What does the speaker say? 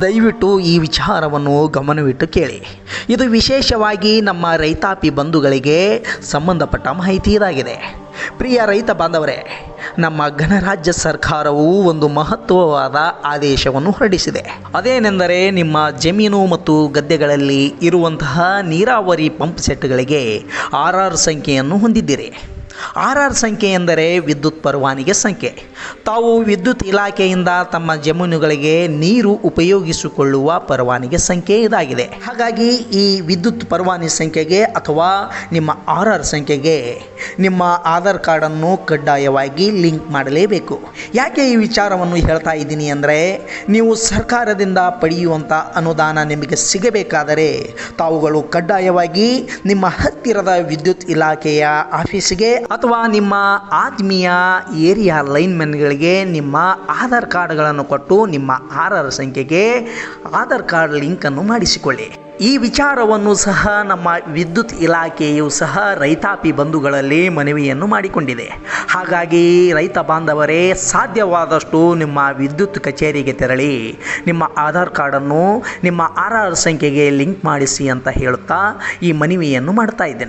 ದಯವಿಟ್ಟು ಈ ವಿಚಾರವನ್ನು ಗಮನವಿಟ್ಟು ಕೇಳಿ. ಇದು ವಿಶೇಷವಾಗಿ ನಮ್ಮ ರೈತಾಪಿ ಬಂಧುಗಳಿಗೆ ಸಂಬಂಧಪಟ್ಟ ಮಾಹಿತಿ ಇದಾಗಿದೆ. ಪ್ರಿಯ ರೈತ ಬಾಂಧವರೇ, ನಮ್ಮ ಗಣರಾಜ್ಯ ಸರ್ಕಾರವು ಒಂದು ಮಹತ್ವವಾದ ಆದೇಶವನ್ನು ಹೊರಡಿಸಿದೆ. ಅದೇನೆಂದರೆ ನಿಮ್ಮ ಜಮೀನು ಮತ್ತು ಗದ್ದೆಗಳಲ್ಲಿ ಇರುವಂತಹ ನೀರಾವರಿ ಪಂಪ್ ಸೆಟ್ಗಳಿಗೆ ಆರ್ ಆರ್ ಸಂಖ್ಯೆಯನ್ನು ಹೊಂದಿದ್ದೀರಿ. ಆರ್ ಆರ್ ಸಂಖ್ಯೆ ಎಂದರೆ ವಿದ್ಯುತ್ ಪರವಾನಿಗೆ ಸಂಖ್ಯೆ. ತಾವು ವಿದ್ಯುತ್ ಇಲಾಖೆಯಿಂದ ತಮ್ಮ ಜಮೀನುಗಳಿಗೆ ನೀರು ಉಪಯೋಗಿಸಿಕೊಳ್ಳುವ ಪರವಾನಿಗೆ ಸಂಖ್ಯೆ ಇದಾಗಿದೆ. ಹಾಗಾಗಿ ಈ ವಿದ್ಯುತ್ ಪರವಾನಿ ಸಂಖ್ಯೆಗೆ ಅಥವಾ ನಿಮ್ಮ ಆರ್ ಆರ್ ಸಂಖ್ಯೆಗೆ ನಿಮ್ಮ ಆಧಾರ್ ಕಾರ್ಡನ್ನು ಕಡ್ಡಾಯವಾಗಿ ಲಿಂಕ್ ಮಾಡಲೇಬೇಕು. ಯಾಕೆ ಈ ವಿಚಾರವನ್ನು ಹೇಳ್ತಾ ಇದ್ದೀನಿ ಅಂದರೆ, ನೀವು ಸರ್ಕಾರದಿಂದ ಪಡೆಯುವಂಥ ಅನುದಾನ ನಿಮಗೆ ಸಿಗಬೇಕಾದರೆ ತಾವುಗಳು ಕಡ್ಡಾಯವಾಗಿ ನಿಮ್ಮ ಹತ್ತಿರದ ವಿದ್ಯುತ್ ಇಲಾಖೆಯ ಆಫೀಸ್ಗೆ ಅಥವಾ ನಿಮ್ಮ ಆತ್ಮೀಯ ಏರಿಯಾ ಲೈನ್ಮನ್ಗಳಿಗೆ ನಿಮ್ಮ ಆಧಾರ್ ಕಾರ್ಡ್ಗಳನ್ನು ಕೊಟ್ಟು ನಿಮ್ಮ ಆರ್ ಆರ್ ಸಂಖ್ಯೆಗೆ ಆಧಾರ್ ಕಾರ್ಡ್ ಲಿಂಕನ್ನು ಮಾಡಿಸಿಕೊಳ್ಳಿ. ಈ ವಿಚಾರವನ್ನು ಸಹ ನಮ್ಮ ವಿದ್ಯುತ್ ಇಲಾಖೆಯು ಸಹ ರೈತಾಪಿ ಬಂಧುಗಳಲ್ಲಿ ಮನವಿಯನ್ನು ಮಾಡಿಕೊಂಡಿದೆ. ಹಾಗಾಗಿ ರೈತ ಬಾಂಧವರೇ, ಸಾಧ್ಯವಾದಷ್ಟು ನಿಮ್ಮ ವಿದ್ಯುತ್ ಕಚೇರಿಗೆ ತೆರಳಿ, ನಿಮ್ಮ ಆಧಾರ್ ಕಾರ್ಡನ್ನು ನಿಮ್ಮ ಆರ್ ಆರ್ ಸಂಖ್ಯೆಗೆ ಲಿಂಕ್ ಮಾಡಿಸಿ ಅಂತ ಹೇಳುತ್ತಾ ಈ ಮನವಿಯನ್ನು ಮಾಡ್ತಾ ಇದ್ದೇನೆ.